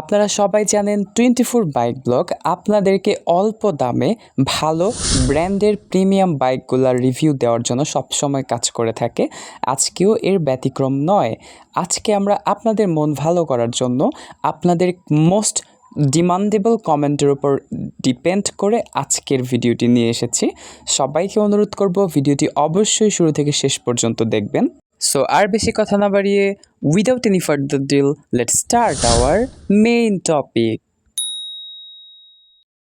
আপনারা সবাই জানেন টোয়েন্টি ফোর বাইক ব্লগ। আপনাদেরকে অল্প দামে ভালো ব্র্যান্ডের প্রিমিয়াম বাইকগুলোর রিভিউ দেওয়ার জন্য সবসময় কাজ করে থাকে। আজকেও এর ব্যতিক্রম নয়। আজকে আমরা আপনাদের মন ভালো করার জন্য আপনাদের মোস্ট ডিমান্ডেবল কমেন্টের উপর ডিপেন্ড করে আজকের ভিডিওটি নিয়ে এসেছি। সবাইকে অনুরোধ করব ভিডিওটি অবশ্যই শুরু থেকে শেষ পর্যন্ত দেখবেন। সো আর বেশি কথা না বাড়িয়ে without any further deal let start our main topic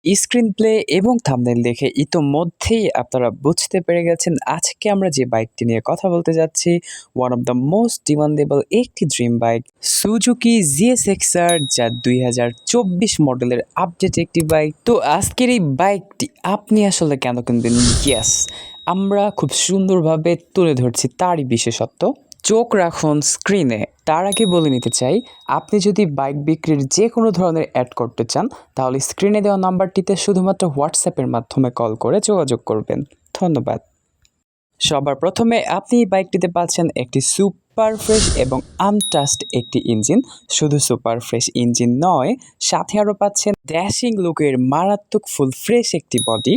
screen play এবং থামনেল দেখে ইতোমধ্যেই আপনারা বুঝতে পেরে গেছেন আজকে আমরা যে বাইকটি নিয়ে কথা বলতে যাচ্ছি one of the most demandable একটি dream bike Suzuki GS XR যা দুই হাজার চব্বিশ মডেলের আপডেট একটি বাইক তো আজকের এই বাইকটি আপনি আসলে কেন কিনবেন? ইয়েস আমরা খুব সুন্দরভাবে তুলে ধরছি তারই বিশেষত্ব। চোখ রাখুন স্ক্রিনে তার আগে বলে নিতে চাই, আপনি যদি বাইক বিক্রির যে কোনো ধরনের অ্যাড করতে চান, তাহলে স্ক্রিনে দেওয়া নাম্বারটিতে শুধুমাত্র হোয়াটসঅ্যাপের মাধ্যমে কল করে যোগাযোগ করবেন। ধন্যবাদ। সবার প্রথমে আপনি এই বাইকটিতে পাচ্ছেন একটি সুপার ফ্রেশ এবং আনটাস্ট একটি ইঞ্জিন শুধু সুপার ফ্রেশ ইঞ্জিন নয়, সাথে আরও পাচ্ছেন ড্যাশিং লুকের মারাত্মক ফুল ফ্রেশ একটি বডি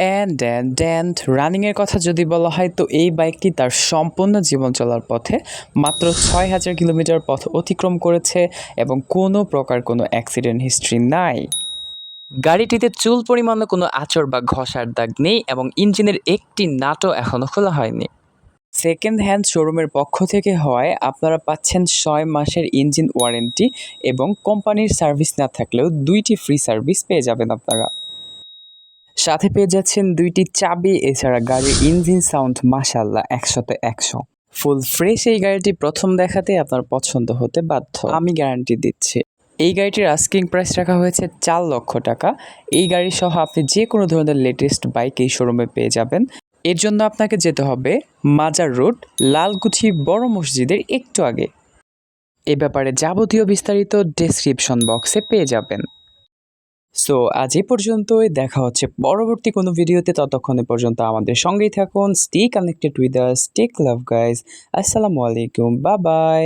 অ্যান্ড অ্যান্ড অ্যান্ড রানিংয়ের কথা যদি বলা হয়, তো এই বাইকটি তার সম্পূর্ণ জীবন চলার পথে মাত্র ছয় হাজার কিলোমিটার পথ অতিক্রম করেছে এবং কোনো প্রকার কোনো অ্যাক্সিডেন্ট হিস্ট্রি নাই। গাড়িটিতে চুল পরিমাণে কোনো আচর বা ঘষার দাগ নেই এবং ইঞ্জিনের একটি নাটও এখনও খোলা হয়নি। সেকেন্ড হ্যান্ড শোরুমের পক্ষ থেকে হওয়ায় আপনারা পাচ্ছেন ছয় মাসের ইঞ্জিন ওয়ারেন্টি এবং কোম্পানির সার্ভিস না থাকলেও দুইটি ফ্রি সার্ভিস পেয়ে যাবেন আপনারা। সাথে পেয়ে যাচ্ছেন দুইটি চাবি, এছাড়া গাড়ির ইঞ্জিন সাউন্ড মাসাল্লাহ একশোতে একশো। ফুল ফ্রেশ এই গাড়িটি প্রথম দেখাতে আপনার পছন্দ হতে বাধ্য। আমি গ্যারান্টি দিচ্ছি। এই গাড়িটির আস্কিং প্রাইস রাখা হয়েছে চার লক্ষ টাকা। এই গাড়ি সহ আপনি যে কোনো ধরনের লেটেস্ট বাইক এই শোরুমে পেয়ে যাবেন। এর জন্য আপনাকে যেতে হবে মাজার রোড, লালকুঠি বড় মসজিদের একটু আগে। এ ব্যাপারে যাবতীয় বিস্তারিত ডেসক্রিপশন বক্সে পেয়ে যাবেন। সো আজ এই পর্যন্তই। দেখা হচ্ছে পরবর্তী কোনো ভিডিওতে। ততক্ষণে পর্যন্ত আমাদের সঙ্গেই থাকুন। Stay connected with us take love guys আসসালামু আলাইকুম। বা বাই